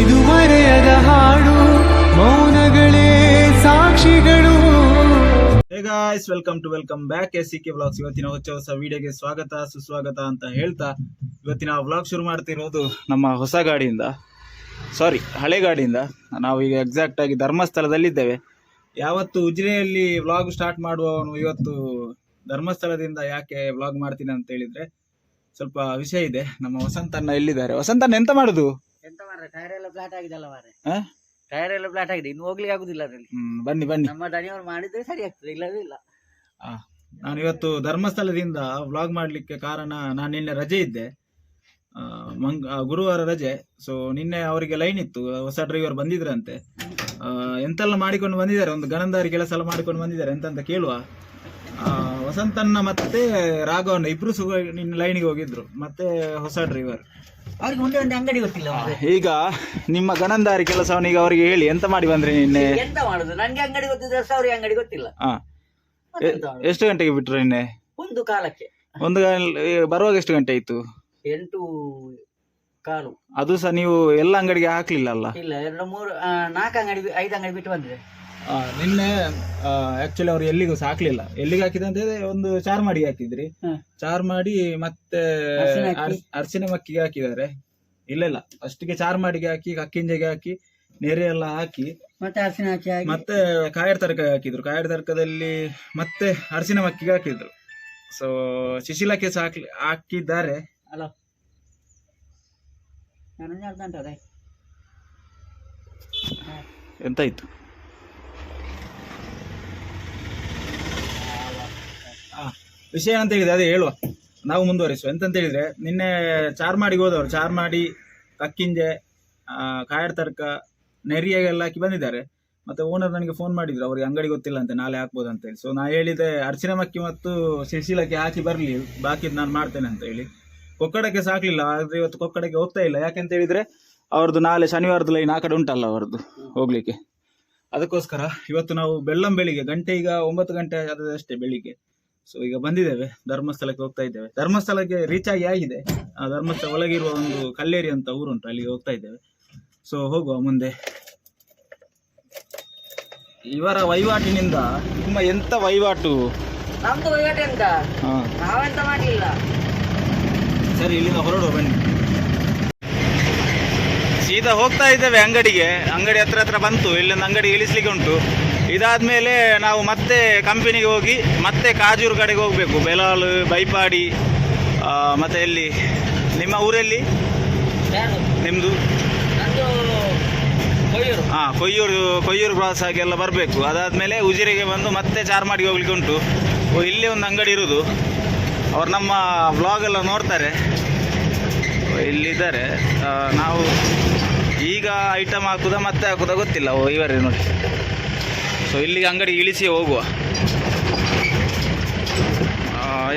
ಇದು ಮರೆಯದ ಹಾಡು, ಮೌನಗಳೇ ಸಾಕ್ಷಿಗಳು. Guys welcome to welcome back S C K blogs ಇವತ್ತಿನ ಹೊಸ ಹೊಸ ವಿಡಿಯೋಗೆ ಸ್ವಾಗತ, ಸುಸ್ವಾಗತ ಅಂತ ಹೇಳ್ತಾ ಇವತ್ತಿನ ವ್ಲಾಗ್ ಶುರು ಮಾಡ್ತಿರೋದು ನಮ್ಮ ಹೊಸ ಗಾಡಿಯಿಂದ. ಸಾರಿ ಹಳೆ ಗಾಡಿಯಿಂದ. ನಾವು ಈಗ ಎಕ್ಸಾಕ್ಟ್ ಆಗಿ ಧರ್ಮಸ್ಥಳದಲ್ಲಿದ್ದೇವೆ. ಯಾವತ್ತು ಉಜಿರೆಯಲ್ಲಿ ವ್ಲಾಗ್ ಸ್ಟಾರ್ಟ್ ಮಾಡುವವನು ಇವತ್ತು ಧರ್ಮಸ್ಥಳದಿಂದ ಯಾಕೆ ವ್ಲಾಗ್ ಮಾಡ್ತೀನಿ ಅಂತ ಹೇಳಿದ್ರೆ ಸ್ವಲ್ಪ ವಿಷಯ ಇದೆ. ನಮ್ಮ ವಸಂತಣ್ಣ ಎಲ್ಲಿದ್ದಾರೆ? ವಸಂತಣ್ಣ, ಎಂತ ಮಾಡುದು ಎಂತ ಮಾರ್ರೆ ಟೈರ್ ಎಲ್ಲ ಫ್ಲಾಟ್ ಆಗಿದೆ ಅಲ್ಲ ಮಾರೆ ಟೈರ್ ಎಲ್ಲ ಫ್ಲಾಟ್ ಆಗಿದೆ ಇನ್ನು ಹೋಗ್ಲಿಕ್ಕೆ ಆಗುದಿಲ್ಲ ಅದ್ರಲ್ಲಿ. ಹ್ಮ್ ಬನ್ನಿ ಬನ್ನಿ. ನಮ್ಮ ದಣಿಯವರು ಮಾಡಿದ್ರೆ ಸರಿ ಆಗ್ತದೆ ಇಲ್ಲದೇ ಇಲ್ಲ. ಆ, ನಾನು ಇವತ್ತು ಧರ್ಮಸ್ಥಳದಿಂದ ವ್ಲಾಗ್ ಮಾಡ್ಲಿಕ್ಕೆ ಕಾರಣ ನಾನು ನಿನ್ನೆ ರಜೆ ಇದ್ದೆ. ಆ, ಮಂಗ್ ಆ, ಗುರುವಾರ ರಜೆ ಸೊ ನಿನ್ನೆ ಅವರಿಗೆ ಲೈನ್ ಇತ್ತು ಹೊಸ ಡ್ರೈವರ್ ಬಂದಿದ್ರಂತೆ. ಆ, ಎಂತೆಲ್ಲ ಮಾಡಿಕೊಂಡು ಬಂದಿದ್ದಾರೆ ಒಂದು ಗಣಂದಾರಿ ಕೆಲಸ ಎಲ್ಲ ಮಾಡಿಕೊಂಡು ಬಂದಿದ್ದಾರೆ ಎಂತಂತ ಕೇಳುವ. ಆ, ವಸಂತಣ್ಣ ಮತ್ತೆ ರಾಘವಣ್ಣ ಇಬ್ರು ಸುಗ ನಿನ್ನ ಲೈನಿಗೆ ಹೋಗಿದ್ರು ಮತ್ತೆ ಹೊಸ ಡ್ರೈವರ್ ಅವ್ರಿಗೆ ಮುಂದೆ ಒಂದು ಅಂಗಡಿ ಗೊತ್ತಿಲ್ಲ ಮಾರ್ರೆ. ಈಗ ನಿಮ್ಮ ಗಣಂದಾರಿ ಕೆಲಸವನ್ನೀಗ ಅವರಿಗೆ ಹೇಳಿ ಎಂತ ಮಾಡಿ ಬಂದ್ರಿ ನಿನ್ನೆ? ಎಂತ ಮಾಡುದು? ನನ್ಗೆ ಅಂಗಡಿ ಗೊತ್ತಿದ್ರೆ ಸಹ ಅವ್ರಿಗೆ ಅಂಗಡಿ ಗೊತ್ತಿಲ್ಲ. ಆ, ಮತ್ತೆಂತ ಮಾಡುದು? ಎಷ್ಟು ಗಂಟೆಗೆ ಬಿಟ್ರು ನಿನ್ನೆ? ಒಂದು ಕಾಲಕ್ಕೆ. ಒಂದು ಗಂ- ಬರುವಾಗ ಎಷ್ಟು ಗಂಟೆ ಆಯ್ತು? ಎಂಟು ಕಾಲು. ಅದು ಸಹ ನೀವು ಎಲ್ಲ ಅಂಗಡಿಗೆ ಹಾಕ್ಲಿಲ್ಲ ಅಲ್ಲ? ಇಲ್ಲ ಎರಡು ಮೂರು ಆ, ನಾಲ್ಕು ಅಂಗಡಿ ಬಿ- ಐದು ಅಂಗಡಿ ಬಿಟ್ಟು ಬಂದಿದೆ. ಆ, ನಿನ್ನೆ ಆಕ್ಚುಲಿ ಅವ್ರು ಎಲ್ಲಿಗೂ ಸಾಕ್ಲಿಲ್ಲ. ಹಾಕ್ಲಿಲ್ಲ ಎಲ್ಲಿಗೆ ಹಾಕಿದೆ ಅಂತ ಹೇಳಿದ್ರೆ ಒಂದು ಚಾರ್ ಮಾಡಿ ಹಾಕಿದ್ರಿ. ಚಾರ್ ಮಾಡಿ ಮತ್ತೆ ಅರ್ಶಿನ ಹಾಕಿ? ಅರ್- ಅರ್ಶಿನ ಮಕ್ಕಿಗೆ ಹಾಕಿದ್ದಾರೆ. ಇಲ್ಲ ಇಲ್ಲ. ಅಷ್ಟಿಗೆ ಚಾರ್ ಮಾಡಿಗೆ ಹಾಕಿ ಕಕ್ಕಿಂಜೆಗೆ ಹಾಕಿ ನೆರೆ ಎಲ್ಲ ಹಾಕಿ ಮತ್ತೆ ಅರ್ಸಿನ ಹಾಕಿ. ಮತ್ತೆ ಕಾಯರ್ ತರ್ಕ ಹಾಕಿದ್ರು. ಕಾಯರ್ ತರ್ಕದಲ್ಲಿ ಮತ್ತೆ ಅರಸಿನ ಮಕ್ಕಿಗೆ ಹಾಕಿದ್ರು. ಸೊ ಶಿಶಿಲಕ್ಕೆ ಸಾಕ್ಲಿ ಹಾಕ್ಲಿ ಹಾಕಿದ್ದಾರೆ. ಅಲೋ. ಎಂತಾಯ್ತು ವಿಷಯ ಏನಂತ ಹೇಳಿದ್ರೆ, ಅದೇ ಹೇಳುವ. ನಾವು ಮುಂದುವರಿಸುವ. ಎಂತಂತ ಹೇಳಿದ್ರೆ, ನಿನ್ನೆ ಚಾರ್ಮಾಡಿಗೆ ಹೋದವರು, ಚಾರ್ಮಾಡಿ, ಕಕ್ಕಿಂಜೆ ಕಾಯರ್ ತರ್ಕ ನೆರಿಯಾಗೆಲ್ಲ ಹಾಕಿ ಬಂದಿದ್ದಾರೆ. ಮತ್ತೆ ಓನರ್ ನನಗೆ ಫೋನ್ ಮಾಡಿದ್ರು, ಅವ್ರಿಗೆ ಅಂಗಡಿ ಗೊತ್ತಿಲ್ಲ ಅಂತ ನಾಳೆ ಹಾಕ್ಬೋದು ಅಂತ ಹೇಳಿ. ಸೊ ನಾ ಹೇಳಿದೆ, ಅರ್ಚಿನ ಮಕ್ಕಿ ಮತ್ತು ಶಿಶಿಲಕ್ಕೆ ಹಾಕಿ ಬರಲಿ ಬಾಕಿದ್ ನಾನು ಮಾಡ್ತೇನೆ ಅಂತ ಹೇಳಿ. ಕೊಕ್ಕಡಕ್ಕೆ ಸಾಕ್ಲಿಲ್ಲ, ಆದ್ರೆ ಇವತ್ತು ಕೊಕ್ಕಡಕ್ಕೆ ಹೋಗ್ತಾ ಇಲ್ಲ. ಯಾಕೆಂತ ಹೇಳಿದ್ರೆ, ಅವ್ರದ್ದು ನಾಳೆ ಶನಿವಾರದ ಲೈನ್ ಆ ಕಡೆ ಉಂಟಲ್ಲ ಅವ್ರದ್ದು, ಹೋಗ್ಲಿಕ್ಕೆ. ಅದಕ್ಕೋಸ್ಕರ ಇವತ್ತು ನಾವು ಬೆಳ್ಳಂ ಬೆಳಿಗ್ಗೆ ಗಂಟೆ ಈಗ ಒಂಬತ್ತು ಗಂಟೆ ಆದದಷ್ಟೇ ಬೆಳಿಗ್ಗೆ. ಸೊ ಈಗ ಬಂದಿದ್ದೇವೆ. ಧರ್ಮಸ್ಥಳಕ್ಕೆ ಹೋಗ್ತಾ ಇದ್ದೇವೆ. ಧರ್ಮಸ್ಥಳಕ್ಕೆ ರೀಚ್ ಆಗಿ ಆಗಿದೆ. ಆ ಧರ್ಮಸ್ಥಳ ಒಳಗಿರುವ ಒಂದು ಕಲ್ಲೇರಿ ಅಂತ ಊರುಂಟು. ಅಲ್ಲಿಗೆ ಹೋಗ್ತಾ ಇದ್ದೇವೆ. ಸೊ ಹೋಗುವ ಮುಂದೆ. ಇವರ ವಹಿವಾಟಿನಿಂದ ನಿಮ್ಮ ಎಂತ ವಹಿವಾಟು? ನಮ್ದು ವಹಿವಾಟು ಎಂತ? ಹಾ. ನಾವೆಂತ ಮಾಡ್ಲಿಲ್ಲ. ಸರಿ ಇಲ್ಲಿಂದ ಹೊರಡುವ ಬನ್ನಿ. ಸೀದಾ ಹೋಗ್ತಾ ಇದ್ದೇವೆ ಅಂಗಡಿಗೆ. ಅಂಗಡಿ ಹತ್ರ ಹತ್ರ ಬಂತು. ಇಲ್ಲಿಂದ ಅಂಗಡಿ ಇಳಿಸ್ಲಿಕ್ಕೆ ಉಂಟು. ಇದಾದ್ಮೇಲೆ ನಾವು ಮತ್ತೆ ಕಂಪನಿಗೆ ಹೋಗಿ ಮತ್ತೆ ಕಾಜೂರು ಕಡೆಗೆ ಹೋಗಬೇಕು. ಬೆಲಾಲ್ ಬೈಪಾಡಿ ಮತ್ತೆ ಎಲ್ಲಿ? ನಿಮ್ಮ ಊರಲ್ಲಿ? ನಿಮ್ಮದು ಹಾಂ ಕೊಯ್ಯೂರು ಕೊಯ್ಯೂರು ಕ್ರಾಸ್ ಎಲ್ಲ ಬರಬೇಕು. ಅದಾದಮೇಲೆ ಉಜಿರೆಗೆ ಬಂದು ಮತ್ತೆ ಚಾರ್ಮಾಡಿಗೆ ಹೋಗ್ಲಿಕ್ಕೆ ಉಂಟು. ಓ ಇಲ್ಲೇ ಒಂದು ಅಂಗಡಿ ಇರೋದು. ಅವ್ರು ನಮ್ಮ ವ್ಲಾಗ್ ಎಲ್ಲ ನೋಡ್ತಾರೆ. ಇಲ್ಲಿದ್ದಾರೆ. ನಾವು ಈಗ ಐಟಮ್ ಹಾಕುದ ಮತ್ತೆ ಹಾಕುದ ಗೊತ್ತಿಲ್ಲ. ಓ ಇವರೇ ನೋಡಿ. ಸೊ ಇಲ್ಲಿಗೆ ಅಂಗಡಿ ಇಳಿಸಿ ಹೋಗುವ.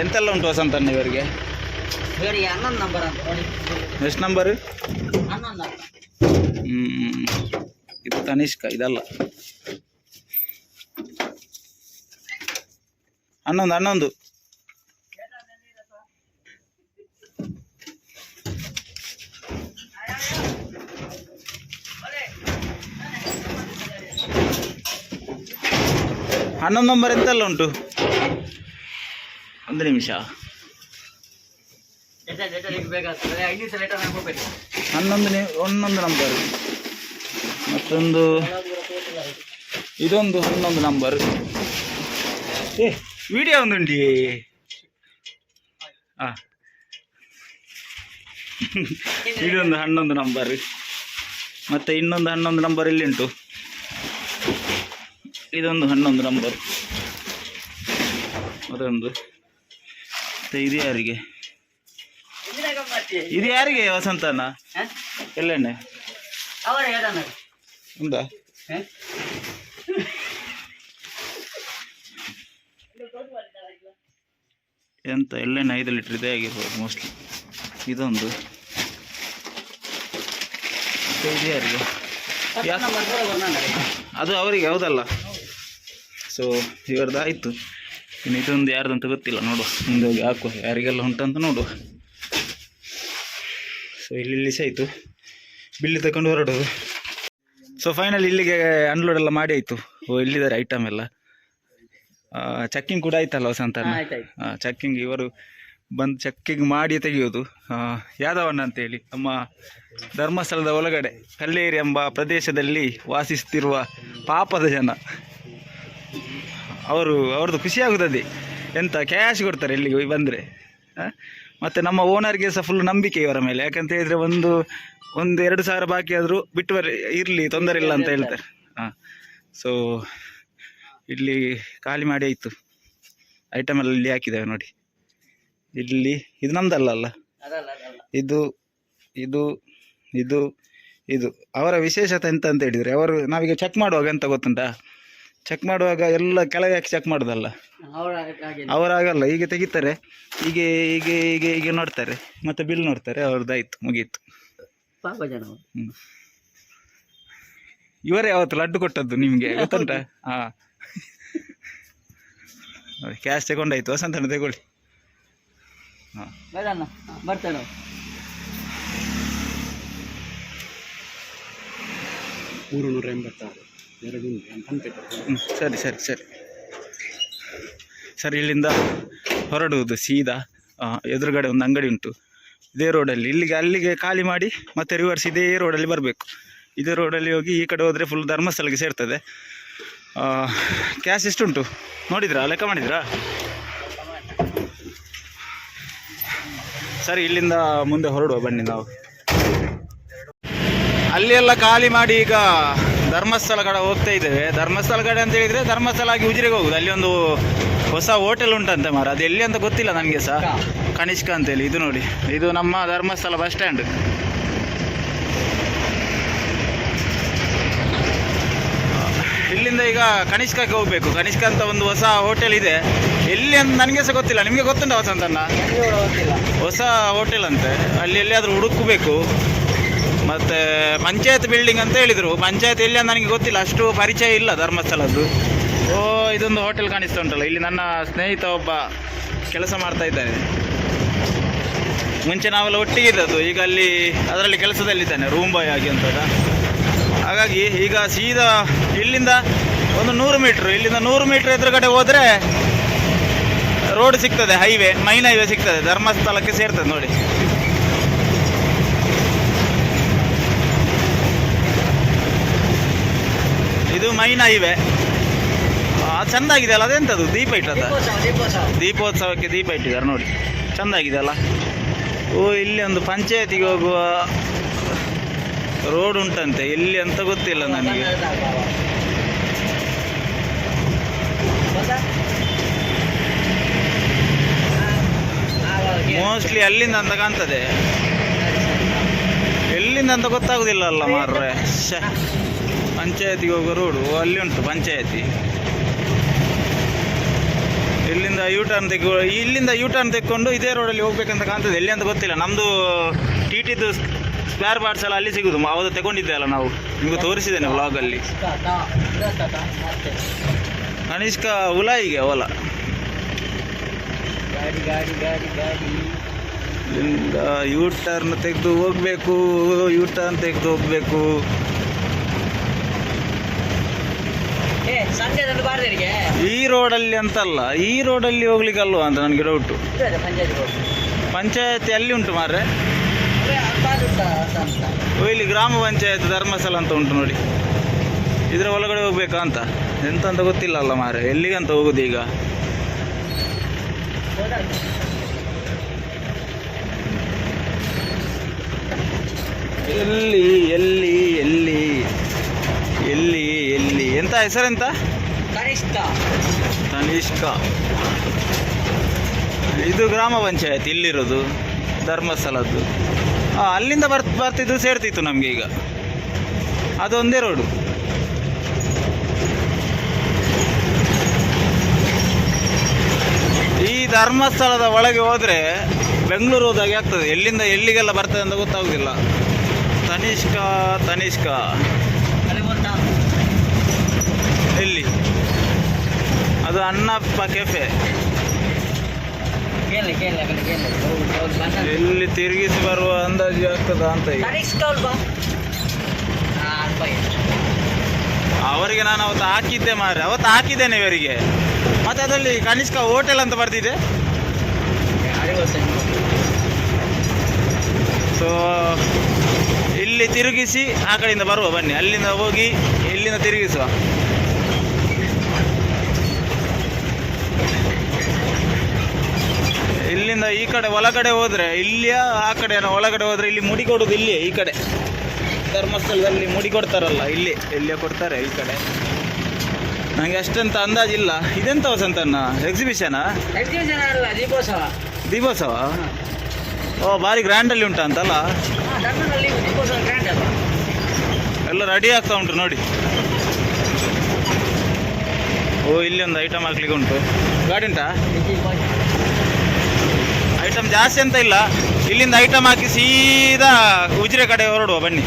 ಎಂತೆಲ್ಲ ಉಂಟು ವಸಂತಣ್ಣ ಇವರಿಗೆ? ಹನ್ನೊಂದು ನಂಬರ್ ಎಷ್ಟು ನಂಬರ್. ಇದು ತನಿಷ್ಕ ಇದಲ್ಲ. ಹನ್ನೊಂದು ಹನ್ನೊಂದು. ಹನ್ನೊಂದು ನಂಬರ್ ಎಂತೆಲ್ಲ ಉಂಟು. ಒಂದು ನಿಮಿಷ. ಹನ್ನೊಂದು ಒಂದೊಂದು ನಂಬರ್ ಮತ್ತೊಂದು. ಇದೊಂದು ಹನ್ನೊಂದು ನಂಬರ್ ಏ ವಿಡಿಯೋ ಒಂದು ಉಂಟಿ. ಆ. ಇದೊಂದು ಹನ್ನೊಂದು ನಂಬರ್ ಮತ್ತೆ ಇನ್ನೊಂದು ಹನ್ನೊಂದು ನಂಬರ್ ಇಲ್ಲಿ ಉಂಟು. ಇದೊಂದು ಹನ್ನೊಂದು ನಂಬರ್ ಅದೊಂದು ಮತ್ತೆ ಇದು ಯಾರಿಗೆ? ಇದು ಯಾರಿಗೆ ವಸಂತನ ಎಲ್ಲೆಣ್ಣೆ? ಉಂಟಾ ಎಂತ ಎಳ್ಳೆಣ್ಣೆ ಐದು ಲೀಟ್ರ್ ಇದೇ ಆಗಿರ್ಬೋದು ಮೋಸ್ಟ್ಲಿ ಇದೊಂದು. ಇದು ಯಾರಿಗೆ? ಅದು ಅವರಿಗೆ ಹೌದಲ್ಲ? ಸೊ ಇವರದ್ದು ಆಯಿತು. ಇನ್ನು ಇದೊಂದು ಅಂತ ಗೊತ್ತಿಲ್ಲ ನೋಡುವ. ಮುಂದೆ ಹೋಗಿ ಹಾಕುವ. ಯಾರಿಗೆಲ್ಲ ಉಂಟಂತ ನೋಡುವ. ಸೊ ಇಲ್ಲಿ ಇಲ್ಲಿ ಸಹ ಆಯಿತು. ಬಿಲ್ಲಿ ತಗೊಂಡು ಹೊರಡೋದು. ಸೊ ಫೈನಲ್ ಇಲ್ಲಿಗೆ ಅನ್ಲೋಡ್ ಎಲ್ಲ ಮಾಡಿ ಆಯಿತು. ಓ ಇಲ್ಲಿದ್ದಾರೆ ಐಟಮ್ ಎಲ್ಲ. ಚೆಕ್ಕಿಂಗ್ ಕೂಡ ಆಯ್ತಲ್ಲ ವಸಂತ ಚೆಕ್ಕಿಂಗ್ ಇವರು ಬಂದು ಚೆಕ್ಕಿಂಗ್ ಮಾಡಿ ತೆಗೆಯೋದು. ಯಾದವಣ್ಣ ಅಂತೇಳಿ ನಮ್ಮ ಧರ್ಮಸ್ಥಳದ ಒಳಗಡೆ ಕಲ್ಲೇರಿ ಎಂಬ ಪ್ರದೇಶದಲ್ಲಿ ವಾಸಿಸುತ್ತಿರುವ ಪಾಪದ ಜನ. ಅವರು ಅವ್ರದ್ದು ಖುಷಿ ಆಗುತ್ತದೆ. ಎಂತ ಕ್ಯಾಶ್ ಕೊಡ್ತಾರೆ ಇಲ್ಲಿಗೆ ಬಂದರೆ. ಮತ್ತು ನಮ್ಮ ಓನರ್ಗೆ ಸಹ ಫುಲ್ ನಂಬಿಕೆ ಇವರ ಮೇಲೆ. ಯಾಕಂತ ಹೇಳಿದರೆ ಒಂದು ಒಂದು ಎರಡು ಸಾವಿರ ಬಾಕಿ ಆದರೂ ಬಿಟ್ಟು ಬರ ಇರಲಿ ತೊಂದರೆ ಇಲ್ಲ ಅಂತ ಹೇಳ್ತಾರೆ. ಹಾಂ ಸೊ ಇಲ್ಲಿ ಖಾಲಿ ಮಾಡಿ ಆಯಿತು ಐಟಮ್ ಎಲ್ಲ ಇಲ್ಲಿ ಹಾಕಿದ್ದೇವೆ ನೋಡಿ. ಇಲ್ಲಿ ಇದು ನಮ್ದಲ್ಲ ಅಲ್ಲ? ಇದು ಇದು ಇದು ಇದು. ಅವರ ವಿಶೇಷತೆ ಎಂತ ಅಂತ ಹೇಳಿದರೆ ಅವರು ನಾವೀಗ ಚೆಕ್ ಮಾಡುವಾಗ ಎಂತ ಗೊತ್ತುಂಟಾ? ಚೆಕ್ ಮಾಡುವಾಗ ಎಲ್ಲ ಕೆಳಗೆ ಹಾಕಿ ಚೆಕ್ ಮಾಡೋದಲ್ಲ? ಅವರಾಗಲ್ಲ ಈಗ ತೆಗಿತಾರೆ. ಹೀಗೆ ಹೀಗೆ ಹೀಗೆ ಹೀಗೆ ನೋಡ್ತಾರೆ. ಮತ್ತೆ ಬಿಲ್ ನೋಡ್ತಾರೆ ಅವ್ರದ್ದಾಯ್ತು ಮುಗೀತು. ಪಾಪ ಜನ. ಹ್ಮ್. ಇವರೇ ಅವತ್ತು ಲಡ್ಡು ಕೊಟ್ಟದ್ದು ನಿಮಗೆ? ಗೊತ್ತುಂಟಾ? ಹಾಂ. ಕ್ಯಾಶ್ ತಗೊಂಡಾಯ್ತು. ವಸಂತನ ತಗೊಳ್ಳಿ. ಹಾಂ. ಬರ್ತೇನೆ. ಮೂರು ನೂರ ಎಂಬತ್ತಾರು. ಹ್ಮ್, ಸರಿ ಸರಿ ಸರಿ. ಸರಿ ಇಲ್ಲಿಂದ ಹೊರಡುವುದು ಸೀದಾ ಎದುರುಗಡೆ ಒಂದು ಅಂಗಡಿ ಉಂಟು. ಇದೇ ರೋಡಲ್ಲಿ ಇಲ್ಲಿಗೆ ಅಲ್ಲಿಗೆ ಖಾಲಿ ಮಾಡಿ ಮತ್ತೆ ರಿವರ್ಸ್ ಇದೇ ರೋಡಲ್ಲಿ ಬರಬೇಕು. ಇದೇ ರೋಡಲ್ಲಿ ಹೋಗಿ ಈ ಕಡೆ ಹೋದರೆ ಫುಲ್ ಧರ್ಮಸ್ಥಳಕ್ಕೆ ಸೇರ್ತದೆ. ಕ್ಯಾಶ್ ಎಷ್ಟುಂಟು ನೋಡಿದ್ರಾ? ಲೆಕ್ಕ ಮಾಡಿದ್ರಾ? ಸರಿ ಇಲ್ಲಿಂದ ಮುಂದೆ ಹೊರಡುವ ಬನ್ನಿ ನಾವು. ಅಲ್ಲಿ ಎಲ್ಲ ಖಾಲಿ ಮಾಡಿ ಈಗ ಧರ್ಮಸ್ಥಳ ಕಡೆ ಹೋಗ್ತಾ ಇದ್ದೇವೆ. ಧರ್ಮಸ್ಥಳ ಕಡೆ ಅಂತ ಹೇಳಿದ್ರೆ ಧರ್ಮಸ್ಥಳ ಆಗಿ ಉಜಿರೆಗೆ ಹೋಗುದು. ಅಲ್ಲಿ ಒಂದು ಹೊಸ ಹೋಟೆಲ್ ಉಂಟಂತೆ ಮಾರ ಅದು ಎಲ್ಲಿ ಅಂತ ಗೊತ್ತಿಲ್ಲ ನನಗೆ ಸಹ. ಕನಿಷ್ಕ ಅಂತೇಳಿ. ಇದು ನೋಡಿ. ಇದು ನಮ್ಮ ಧರ್ಮಸ್ಥಳ ಬಸ್ ಸ್ಟ್ಯಾಂಡ್ ಇಲ್ಲಿಂದ ಈಗ ಕನಿಷ್ಕಕ್ಕೆ ಹೋಗ್ಬೇಕು. ಕನಿಷ್ಕ ಅಂತ ಒಂದು ಹೊಸ ಹೋಟೆಲ್ ಇದೆ. ಎಲ್ಲಿ ಅಂತ ನನಗೆ ಸಹ ಗೊತ್ತಿಲ್ಲ. ನಿಮಗೆ ಗೊತ್ತುಂಟ ಗೊತ್ತಿಲ್ಲ. ಹೊಸ ಹೋಟೆಲ್ ಅಂತೆ. ಅಲ್ಲಿ ಎಲ್ಲಿಯಾದರೂ ಹುಡುಕಬೇಕು. ಮತ್ತು ಪಂಚಾಯತ್ ಬಿಲ್ಡಿಂಗ್ ಅಂತ ಹೇಳಿದರು. ಪಂಚಾಯತ್ ಎಲ್ಲಿ ಅಂತ ನನಗೆ ಗೊತ್ತಿಲ್ಲ. ಅಷ್ಟು ಪರಿಚಯ ಇಲ್ಲ ಧರ್ಮಸ್ಥಳದ್ದು. ಓ, ಇದೊಂದು ಹೋಟೆಲ್ ಕಾಣಿಸ್ತಾ ಉಂಟಲ್ಲ. ಇಲ್ಲಿ ನನ್ನ ಸ್ನೇಹಿತ ಒಬ್ಬ ಕೆಲಸ ಮಾಡ್ತಾ ಇದ್ದಾನೆ. ಮುಂಚೆ ನಾವೆಲ್ಲ ಒಟ್ಟಿಗೆ ಇದ್ದದ್ದು. ಈಗ ಅಲ್ಲಿ ಅದರಲ್ಲಿ ಕೆಲಸದಲ್ಲಿದ್ದಾನೆ ರೂಮ್ ಬಾಯ್ ಆಗಿ ಅಂತದ ಹಾಗಾಗಿ ಈಗ ಸೀದಾ ಇಲ್ಲಿಂದ ಒಂದು ನೂರು ಮೀಟ್ರ್ ಇಲ್ಲಿಂದ ನೂರು ಮೀಟ್ರ್ ಎದುರುಗಡೆ ಹೋದರೆ ರೋಡ್ ಸಿಗ್ತದೆ ಹೈವೇ ಮೈನ್ ಹೈವೇ ಸಿಗ್ತದೆ. ಧರ್ಮಸ್ಥಳಕ್ಕೆ ಸೇರ್ತದೆ ನೋಡಿ. ಇದು ಮೈನ್ ಹೈವೇ ಚೆಂದಾಗಿದೆ ಅಲ್ಲ ಅದೆಂಥದ್ದು ದೀಪ ಇಟ್ಟದ ದೀಪೋತ್ಸವ ದೀಪೋತ್ಸವ ದೀಪೋತ್ಸವಕ್ಕೆ ದೀಪ ಇಟ್ಟಿದ್ದಾರೆ ನೋಡಿ. ಚೆಂದಾಗಿದೆ ಅಲ್ಲ. ಓ, ಇಲ್ಲಿ ಒಂದು ಪಂಚಾಯತಿಗೆ ಹೋಗುವ ರೋಡ್ ಉಂಟಂತೆ. ಎಲ್ಲಿ ಅಂತ ಗೊತ್ತಿಲ್ಲ ನನಗೆ. ಮೋಸ್ಟ್ಲಿ ಅಲ್ಲಿಂದ ಅಂತ ಕಾಣ್ತದೆ. ಎಲ್ಲಿಂದ ಅಂತ ಗೊತ್ತಾಗುದಿಲ್ಲ ಅಲ್ಲ ಮಾರ್ರೆ. ಪಂಚಾಯತಿಗೆ ಹೋಗೋ ರೋಡು ಅಲ್ಲಿ ಉಂಟು ಪಂಚಾಯತಿ. ಇಲ್ಲಿಂದ ಯೂ ಟರ್ನ್ ತೆಗೊ ಇಲ್ಲಿಂದ ಯೂ ಟರ್ನ್ ತೆಕ್ಕೊಂಡು ಇದೇ ರೋಡಲ್ಲಿ ಹೋಗ್ಬೇಕಂತ ಕಾಣ್ತದೆ. ಎಲ್ಲಿ ಅಂತ ಗೊತ್ತಿಲ್ಲ. ನಮ್ಮದು ಟಿ ಟಿದು ಸ್ಪೇರ್ ಪಾರ್ಟ್ಸ್ ಎಲ್ಲ ಅಲ್ಲಿ ಸಿಗುದು. ಅವತ್ತು ತಗೊಂಡಿದ್ದೆ ಅಲ್ಲ ನಾವು. ನಿಮಗೆ ತೋರಿಸಿದ್ದೇನೆ ವ್ಲಾಗಲ್ಲಿ ಕನಿಷ್ಕ ಉಲಾಯಿಗೆ ಅವಲ. ಇಲ್ಲಿಂದ ಯೂ ಟರ್ನ್ ತೆಗೆದು ಹೋಗ್ಬೇಕು. ಯೂ ಟರ್ನ್ ತೆಗೆದು ಹೋಗ್ಬೇಕು. ಅಲ್ಲಿ ಅಂತಲ್ಲ ಈ ರೋಡಲ್ಲಿ ಅಂತಲ್ಲ ಈ ರೋಡಲ್ಲಿ ಹೋಗ್ಲಿಕ್ಕಲ್ವಾ ಅಂತ ನನಗೆ ಡೌಟ್ ಪಂಚಾಯತ್ ಅಲ್ಲಿ ಉಂಟು ಮಾರ್ರೆ? ಇಲ್ಲಿ ಗ್ರಾಮ ಪಂಚಾಯತ್ ಧರ್ಮಸ್ಥಳ ಅಂತ ಉಂಟು ನೋಡಿ. ಇದರ ಒಳಗಡೆ ಹೋಗ್ಬೇಕಾ ಅಂತ? ಎಂತ ಅಂತ ಗೊತ್ತಿಲ್ಲ ಅಲ್ಲ ಮಾರ್ರೆ ಎಲ್ಲಿಗೆ ಅಂತ ಹೋಗುದು ಈಗ? ಎಲ್ಲಿ ಎಲ್ಲಿ ಎಲ್ಲಿ ಎಲ್ಲಿ ಎಲ್ಲಿ ಎಂತ ಹೆಸರೆಂತ ಕನಿಷ್ಠ. ತನಿಷ್ಕ ಇದು ಗ್ರಾಮ ಪಂಚಾಯತ್ ಇಲ್ಲಿರೋದು ಧರ್ಮಸ್ಥಳದ್ದು. ಹಾಂ ಅಲ್ಲಿಂದ ಬರ್ತ್ ಬರ್ತಿದ್ದು ಸೇರ್ತಿತ್ತು ನಮಗೆ ಈಗ. ಅದೊಂದೇ ರೋಡು ಈ ಧರ್ಮಸ್ಥಳದ ಒಳಗೆ ಹೋದರೆ ಬೆಂಗಳೂರು ಹೋದಾಗೆ ಆಗ್ತದೆ. ಎಲ್ಲಿಂದ ಎಲ್ಲಿಗೆಲ್ಲ ಬರ್ತದೆ ಅಂತ ಗೊತ್ತಾಗೋದಿಲ್ಲ. ತನಿಷ್ಕ ತನಿಷ್ಕ ಇಲ್ಲಿ ಅದು ಅನ್ನಪ್ಪ ಕೆಫೆ ಇಲ್ಲಿ ತಿರುಗಿಸಿ ಬರುವ ಅಂದಾಜು ಆಗ್ತದ ಅಂತ ಅವರಿಗೆ ನಾನು ಅವತ್ತು ಹಾಕಿದ್ದೆ ಮಾರೆ ಅವತ್ತು ಹಾಕಿದ್ದೇನೆ ಇವರಿಗೆ. ಮತ್ತೆ ಅದರಲ್ಲಿ ಕನಿಷ್ಕ ಹೋಟೆಲ್ ಅಂತ ಬರ್ತಿದೆ ಸೊ ಇಲ್ಲಿ ತಿರುಗಿಸಿ ಆ ಕಡೆಯಿಂದ ಬರುವ ಬನ್ನಿ. ಅಲ್ಲಿಂದ ಹೋಗಿ ಇಲ್ಲಿಂದ ತಿರುಗಿಸುವ. ಇಲ್ಲಿಂದ ಈ ಕಡೆ ಒಳಗಡೆ ಹೋದ್ರೆ ಇಲ್ಲಿಯ ಆ ಕಡೆ ಒಳಗಡೆ ಹೋದ್ರೆ ಇಲ್ಲಿ ಮುಡಿ ಕೊಡುದು ಇಲ್ಲಿಯೇ ಈ ಕಡೆ. ಧರ್ಮಸ್ಥಳದಲ್ಲಿ ಮುಡಿ ಕೊಡ್ತಾರಲ್ಲ ಇಲ್ಲಿ. ಇಲ್ಲಿಯೇ ಕೊಡ್ತಾರೆ ಈ ಕಡೆ. ನನಗೆ ಅಷ್ಟಂತ ಅಂದಾಜಿಲ್ಲ ಇದೆಂತ ವಸಂತನ್ನ ಎಕ್ಸಿಬಿಷನಾ ದೀಪೋತ್ಸವ. ದೀಪೋತ್ಸವ? ಓ ಭಾರಿ ಗ್ರ್ಯಾಂಡಲ್ಲಿ ಉಂಟಾ ಅಂತಲ್ಲ? ಎಲ್ಲ ರೆಡಿ ಆಗ್ತಾ ಉಂಟು ನೋಡಿ. ಓ ಇಲ್ಲಿ ಒಂದು ಐಟಮ್ ಹಾಕ್ಲಿಕ್ಕೆ ಉಂಟು. ಗಾಡಿ ಉಂಟಾ. ಐಟಮ್ ಜಾಸ್ತಿ ಅಂತ ಇಲ್ಲ. ಇಲ್ಲಿಂದ ಐಟಮ್ ಹಾಕಿ ಸೀದಾ ಉಜಿರೆ ಕಡೆ ಹೊರಡುವ ಬನ್ನಿ.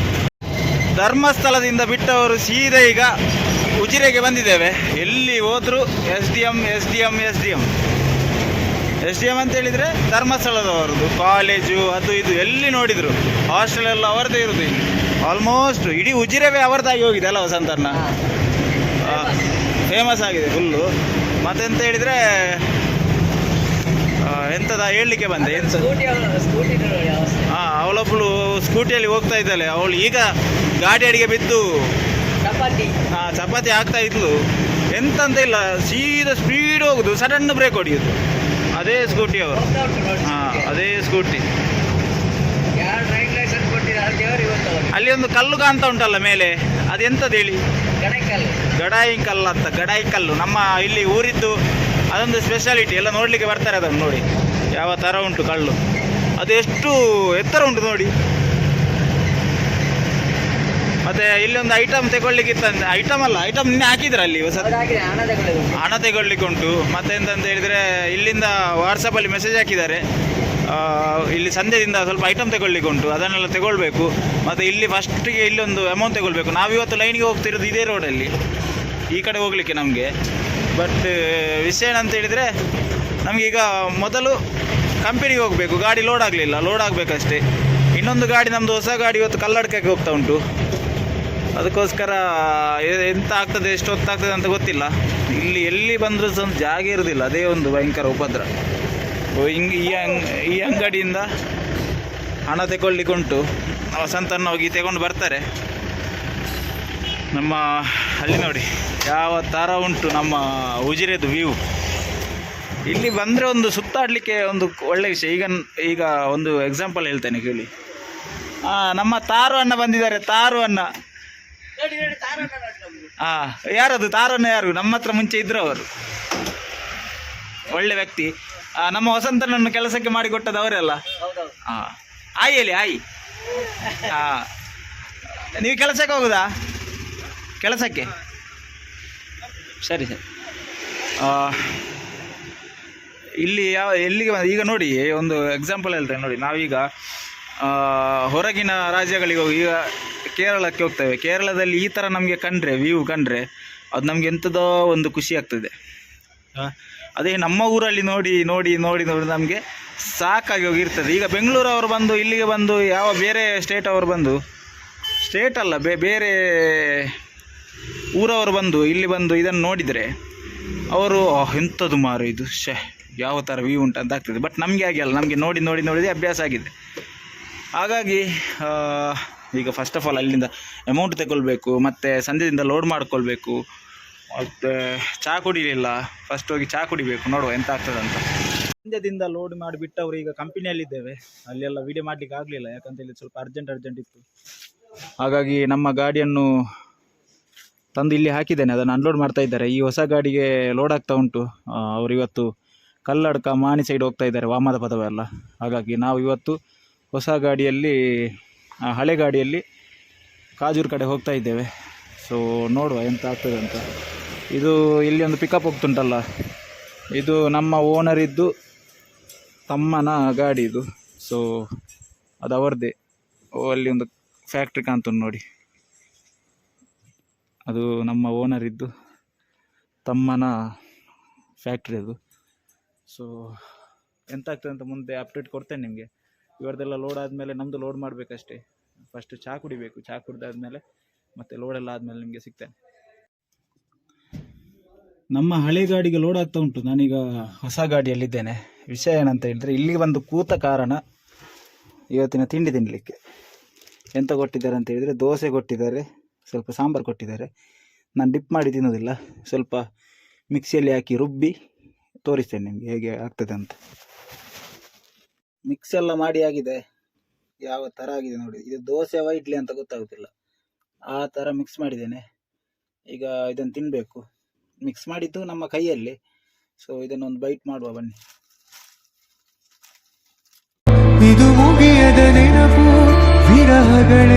ಧರ್ಮಸ್ಥಳದಿಂದ ಬಿಟ್ಟವರು ಸೀದಾ ಈಗ ಉಜಿರೆಗೆ ಬಂದಿದ್ದೇವೆ. ಎಲ್ಲಿ ಹೋದರೂ S D M S D M S D M. S D M ಅಂತ ಹೇಳಿದ್ರೆ ಧರ್ಮಸ್ಥಳದವರದು. ಕಾಲೇಜು ಅದು ಇದು ಎಲ್ಲಿ ನೋಡಿದ್ರು. ಹಾಸ್ಟೆಲ್ ಎಲ್ಲ ಅವರದೇ ಇರುದು ಇಲ್ಲಿ. ಆಲ್ಮೋಸ್ಟ್ ಇಡೀ ಉಜಿರೆವೇ ಅವರದಾಗಿ ಹೋಗಿದೆ ಅಲ್ಲ ವಸಂತಣ್ಣ ಫೇಮಸ್ ಆಗಿದೆ ಫುಲ್ಲು ಮತ್ತೆಂತ ಹೇಳಿದ್ರೆ ಎಂತದ ಹೇಳಲಿಕ್ಕೆ ಬಂದೆ? ಹಾ ಅವಳೊಬ್ಳು ಸ್ಕೂಟಿಯಲ್ಲಿ ಹೋಗ್ತಾ ಇದ್ದಾಳೆ. ಅವಳು ಈಗ ಗಾಡಿ ಅಡಿಗೆ ಬಿದ್ದು ಚಪಾತಿ. ಆ, ಚಪಾತಿ ಆಗ್ತಾ ಇದ್ಲು. ಎಂತಂತ ಇಲ್ಲ ಸೀದಾ ಸ್ಪೀಡ್ ಹೋಗುದು ಸಡನ್ ಬ್ರೇಕ್ ಹೊಡೆಯುದು. ಅದೇ ಸ್ಕೂಟಿ ಅವರು. ಹಾಂ ಹಾ. ಅದೇ ಸ್ಕೂಟಿ. ಅಲ್ಲಿ ಒಂದು ಕಲ್ಲು ಕಾಂತ ಉಂಟಲ್ಲ ಮೇಲೆ? ಅದೆಂತದ ಹೇಳಿ? ಗಡಾಯಿ ಕಲ್ಲು ಅಂತ ಗಡಾಯಿ ಕಲ್ಲು ನಮ್ಮ ಇಲ್ಲಿ ಊರಿದ್ದು ಅದೊಂದು ಸ್ಪೆಷಾಲಿಟಿ ಎಲ್ಲ ನೋಡಲಿಕ್ಕೆ ಬರ್ತಾರೆ ಅದನ್ನು ನೋಡಿ. ಯಾವ ಥರ ಉಂಟು ಕಳ್ಳು. ಅದು ಎಷ್ಟು ಎತ್ತರ ಉಂಟು ನೋಡಿ. ಮತ್ತೆ ಇಲ್ಲಿ ಒಂದು ಐಟಮ್ ತಗೊಳ್ಲಿಕ್ಕಿತ್ತ ಐಟಮ್ ಅಲ್ಲ ಐಟಮ್ ನಿನ್ನೆ ಹಾಕಿದ್ರೆ ಅಲ್ಲಿ ಹೊಸ ಹಣ ತಗೊಳ್ಲಿಕ್ಕೆ ಉಂಟು. ಮತ್ತೆ ಎಂತಂತ ಹೇಳಿದ್ರೆ ಇಲ್ಲಿಂದ ವಾಟ್ಸಪ್ಪಲ್ಲಿ ಮೆಸೇಜ್ ಹಾಕಿದ್ದಾರೆ. ಇಲ್ಲಿ ಸಂಜೆದಿಂದ ಸ್ವಲ್ಪ ಐಟಮ್ ತಗೊಳ್ಲಿಕ್ಕೆ ಉಂಟು. ಅದನ್ನೆಲ್ಲ ತಗೊಳ್ಬೇಕು. ಮತ್ತು ಇಲ್ಲಿ ಫಸ್ಟಿಗೆ ಇಲ್ಲಿ ಒಂದು ಅಮೌಂಟ್ ತಗೊಳ್ಬೇಕು. ನಾವು ಇವತ್ತು ಲೈನಿಗೆ ಹೋಗ್ತಿರೋದು ಇದೇ ರೋಡಲ್ಲಿ ಈ ಕಡೆ ಹೋಗಲಿಕ್ಕೆ ನಮಗೆ. ಬಟ್ ವಿಷಯ ಏನಂತ ಹೇಳಿದರೆ, ನಮಗೀಗ ಮೊದಲು ಕಂಪೆನಿಗೆ ಹೋಗಬೇಕು. ಗಾಡಿ ಲೋಡ್ ಆಗಲಿಲ್ಲ. ಲೋಡ್ ಆಗಬೇಕಷ್ಟೇ. ಇನ್ನೊಂದು ಗಾಡಿ ನಮ್ಮದು ಹೊಸ ಗಾಡಿ ಇವತ್ತು ಕಲ್ಲಡ್ಕಕ್ಕೆ ಹೋಗ್ತಾ ಉಂಟು. ಅದಕ್ಕೋಸ್ಕರ ಎಂತ ಆಗ್ತದೆ ಎಷ್ಟು ಹೊತ್ತಾಗ್ತದೆ ಅಂತ ಗೊತ್ತಿಲ್ಲ. ಇಲ್ಲಿ ಎಲ್ಲಿ ಬಂದರೂ ಸಹ ಜಾಗ ಇರೋದಿಲ್ಲ. ಅದೇ ಒಂದು ಭಯಂಕರ ಉಪದ್ರ. ಹಿಂಗೆ, ಈ ಅಂಗ್, ಈ ಅಂಗಡಿಯಿಂದ ಹಣ ತಗೊಳ್ಳಿಕ್ಕುಂಟು. ವಸಂತನ ಹೋಗಿ ತಗೊಂಡು ಬರ್ತಾರೆ. ನಮ್ಮ, ಅಲ್ಲಿ ನೋಡಿ, ಯಾವ ಥರ ಉಂಟು ನಮ್ಮ ಉಜಿರೆದು ವ್ಯೂ ಇಲ್ಲಿ ಬಂದರೆ ಒಂದು ಸುತ್ತಾಡಲಿಕ್ಕೆ ಒಂದು ಒಳ್ಳೆ ವಿಷಯ. ಈಗ ಈಗ ಒಂದು ಎಕ್ಸಾಂಪಲ್ ಹೇಳ್ತೇನೆ, ಕೇಳಿ. ನಮ್ಮ ತಾರು ಅನ್ನ ಬಂದಿದ್ದಾರೆ, ತಾರು ಅನ್ನ ಹಾಂ ಯಾರದು? ತಾರು ಅನ್ನ ಯಾರು? ನಮ್ಮ ಹತ್ರ ಮುಂಚೆ ಇದ್ರು ಅವರು. ಒಳ್ಳೆ ವ್ಯಕ್ತಿ. ನಮ್ಮ ವಸಂತನನ್ನು ಕೆಲಸಕ್ಕೆ ಮಾಡಿಕೊಟ್ಟದ್ದು ಅವರೆಲ್ಲ ಹಾಂ ಆಯಿ ಹೇಳಿ, ಆಯಿ. ಹಾಂ ನೀವು ಕೆಲಸಕ್ಕೆ ಹೋಗುದಾ? ಕೆಲಸಕ್ಕೆ? ಸರಿ ಸರಿ. ಇಲ್ಲಿ ಯಾವ ಎಲ್ಲಿಗೆ ಈಗ ನೋಡಿ ಒಂದು ಎಕ್ಸಾಂಪಲ್ ಹೇಳ್ತೇನೆ ನೋಡಿ. ನಾವೀಗ ಹೊರಗಿನ ರಾಜ್ಯಗಳಿಗೆ ಹೋಗಿ ಈಗ ಕೇರಳಕ್ಕೆ ಹೋಗ್ತೇವೆ. ಕೇರಳದಲ್ಲಿ ಈ ಥರ ನಮಗೆ ಕಂಡ್ರೆ ವ್ಯೂ ಕಂಡ್ರೆ ಅದು ನಮಗೆ ಎಂಥದೋ ಒಂದು ಖುಷಿ ಆಗ್ತದೆ. ಅದೇ ನಮ್ಮ ಊರಲ್ಲಿ ನೋಡಿ ನೋಡಿ ನೋಡಿ ನೋಡಿ ನಮಗೆ ಸಾಕಾಗಿ ಹೋಗಿರ್ತದೆ. ಈಗ ಬೆಂಗಳೂರವರು ಬಂದು ಇಲ್ಲಿಗೆ ಬಂದು ಯಾವ ಬೇರೆ ಸ್ಟೇಟ್ ಅವರು ಬಂದು ಸ್ಟೇಟ್ ಅಲ್ಲ ಬೇ ಬೇರೆ ಊರವರು ಬಂದು ಇಲ್ಲಿ ಬಂದು ಇದನ್ನು ನೋಡಿದರೆ ಅವರು "ಆಹ್, ಎಂಥದ್ದು ಮಾರು ಇದು ಶೇ ಯಾವ ಥರ ವ್ಯೂ ಉಂಟು ಅಂತ ಆಗ್ತದೆ. ಬಟ್ ನಮಗೆ ಹಾಗೆ ಅಲ್ಲ ನಮಗೆ ನೋಡಿ ನೋಡಿ ನೋಡಿದೆ ಅಭ್ಯಾಸ ಆಗಿದೆ. ಹಾಗಾಗಿ ಈಗ ಫಸ್ಟ್ ಆಫ್ ಆಲ್ ಅಲ್ಲಿಂದ ಅಮೌಂಟ್ ತಗೊಳ್ಬೇಕು ಮತ್ತು ಸಂಜೆಯಿಂದ ಲೋಡ್ ಮಾಡ್ಕೊಳ್ಬೇಕು ಮತ್ತು ಚಹಾ ಕುಡಿಲಿಲ್ಲ ಫಸ್ಟ್ ಹೋಗಿ ಚಹಾ ಕುಡಿಬೇಕು ನೋಡುವ ಎಂತ ಆಗ್ತದೆ ಅಂತ. ಸಂಜೆದಿಂದ ಲೋಡ್ ಅವರು ಈಗ ಕಂಪನಿಯಲ್ಲಿದ್ದೇವೆ ಅಲ್ಲೆಲ್ಲ ವಿಡಿಯೋ ಮಾಡಲಿಕ್ಕೆ ಆಗಲಿಲ್ಲ ಯಾಕಂತ ಹೇಳಿ ಸ್ವಲ್ಪ ಅರ್ಜೆಂಟ್ ಅರ್ಜೆಂಟ್ ಇತ್ತು. ಹಾಗಾಗಿ ನಮ್ಮ ಗಾಡಿಯನ್ನು ತಂದು ಇಲ್ಲಿ ಹಾಕಿದ್ದೇನೆ, ಅದನ್ನು ಅನ್ಲೋಡ್ ಮಾಡ್ತಾ ಇದ್ದಾರೆ. ಈ ಹೊಸ ಗಾಡಿಗೆ ಲೋಡ್ ಆಗ್ತಾ ಉಂಟು. ಅವರು ಇವತ್ತು ಕಲ್ಲಡ್ಕ ಮಾಣಿ ಸೈಡ್ ಹೋಗ್ತಾ ಇದ್ದಾರೆ, ವಾಮದ ಪದವೆಲ್ಲ ಹಾಗಾಗಿ ನಾವು ಇವತ್ತು ಹೊಸ ಗಾಡಿಯಲ್ಲಿ ಹಳೆ ಗಾಡಿಯಲ್ಲಿ ಕಾಜೂರು ಕಡೆ ಹೋಗ್ತಾ ಇದ್ದೇವೆ. ಸೊ ನೋಡುವ ಎಂತ ಆಗ್ತದೆ ಅಂತ. ಇದು ಇಲ್ಲಿ ಒಂದು ಪಿಕಪ್ ಹೋಗ್ತುಂಟಲ್ಲ. ಇದು ನಮ್ಮ ಓನರ್ ಇದ್ದು ತಮ್ಮನ ಗಾಡಿ ಇದು. ಸೊ ಅದು ಅವರದೇ. ಅಲ್ಲಿ ಒಂದು ಫ್ಯಾಕ್ಟ್ರಿ ಕಾಣ್ತು ನೋಡಿ. ಅದು ನಮ್ಮ ಓನರ್ ಇದ್ದು ತಮ್ಮನ ಫ್ಯಾಕ್ಟ್ರಿ ಅದು. ಸೊ ಎಂತ ಆಗ್ತದೆ ಅಂತ ಮುಂದೆ ಅಪ್ಡೇಟ್ ಕೊಡ್ತೇನೆ ನಿಮಗೆ. ಇವರದೆಲ್ಲ ಲೋಡ್ ಆದಮೇಲೆ ನಮ್ಮದು ಲೋಡ್ ಮಾಡಬೇಕಷ್ಟೇ. ಫಸ್ಟ್ ಚಹಾ ಕುಡಿಬೇಕು. ಚಹಾ ಕುಡ್ದಾದ್ಮೇಲೆ ಮತ್ತೆ ಲೋಡೆಲ್ಲ ಆದಮೇಲೆ ನಿಮಗೆ ಸಿಗ್ತೇನೆ. ನಮ್ಮ ಹಳೆ ಗಾಡಿಗೆ ಲೋಡ್ ಆಗ್ತಾ ಉಂಟು. ನಾನೀಗ ಹೊಸ ಗಾಡಿಯಲ್ಲಿದ್ದೇನೆ. ವಿಷಯ ಏನಂತ ಹೇಳಿದ್ರೆ ಇಲ್ಲಿ ಒಂದು ಕೂತ ಕಾರಣ ಇವತ್ತಿನ ತಿಂಡಿ ತಿನ್ನಲಿಕ್ಕೆ ಎಂತ ಕೊಟ್ಟಿದ್ದಾರೆ ಅಂತ ಹೇಳಿದರೆ ದೋಸೆ ಕೊಟ್ಟಿದ್ದಾರೆ. ಸ್ವಲ್ಪ ಸಾಂಬಾರು ಕೊಟ್ಟಿದ್ದಾರೆ. ನಾನು ಡಿಪ್ ಮಾಡಿ ತಿನ್ನೋದಿಲ್ಲ. ಸ್ವಲ್ಪ ಮಿಕ್ಸಿಯಲ್ಲಿ ಹಾಕಿ ರುಬ್ಬಿ ತೋರಿಸ್ತೇನೆ ನಿಮಗೆ ಹೇಗೆ ಆಗ್ತದೆ ಅಂತ. ಮಿಕ್ಸ್ ಎಲ್ಲ ಮಾಡಿ ಆಗಿದೆ. ಯಾವ ಥರ ಆಗಿದೆ ನೋಡಿ. ಇದು ದೋಸೆ ಇಡ್ಲಿ ಅಂತ ಗೊತ್ತಾಗುತ್ತಿಲ್ಲ ಆ ಥರ ಮಿಕ್ಸ್ ಮಾಡಿದ್ದೇನೆ. ಈಗ ಇದನ್ನು ತಿನ್ನಬೇಕು ಮಿಕ್ಸ್ ಮಾಡಿದ್ದು ನಮ್ಮ ಕೈಯಲ್ಲಿ. ಸೊ ಇದನ್ನೊಂದು ಬೈಟ್ ಮಾಡುವ ಬನ್ನಿ. ಇದು ಮುಗಿಯದ ನೆನಪು, ವಿರಹಗಳ.